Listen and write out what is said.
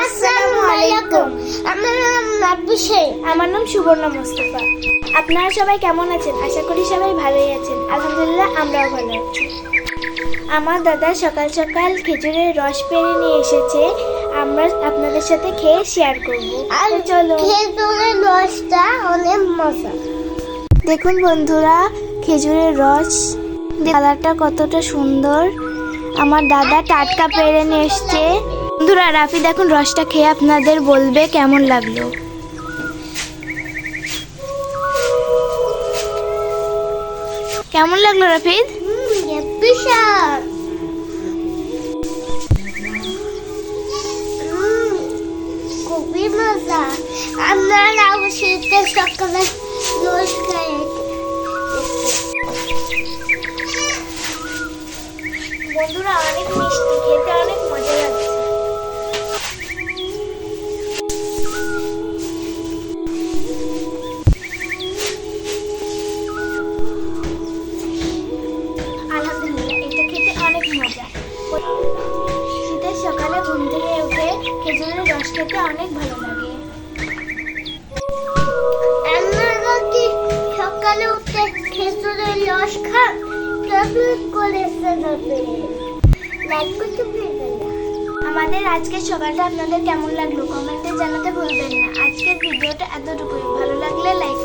আসসালামু আলাইকুম। আমার নাম নাব্বি আমার নাম সুবর্ণা মোস্তফা। আপনারা সবাই কেমন আছেন? আশা করি সবাই ভালোই আছেন। আলহামদুলিল্লাহ আমরাও ভালো আছি। আমার দাদা সকাল সকাল খেজুরের রস পেরে নিয়ে এসেছে। আমরা আপনাদের সাথে খেয়ে শেয়ার করব। আর চলো। খেজুরের রসটা অনেক মজা। দেখুন বন্ধুরা খেজুরের রস। কালারটা কতটা সুন্দর। আমার দাদা টাটকা পেরে নিয়ে এসছে। বন্ধুরা রাফি দেখুন রসটা খেয়ে আপনাদের বলবে কেমন লাগল। কেমন লাগল রাফিদ? খুবই সকালে খাই বন্ধুরা, অনেক মিষ্টি, খেতে অনেক মজা লাগছে। খেজুরের রস খেতে অনেক ভালো লাগে। আপনারা কি সকালে উঠে খেজুরের রস খান আমাদের আজকের সকালটা আপনাদের কেমন লাগল? কমেন্টে জানাতে ভুলবেন না। আজকের ভিডিওটা এতটুকুই। ভালো লাগলে লাইক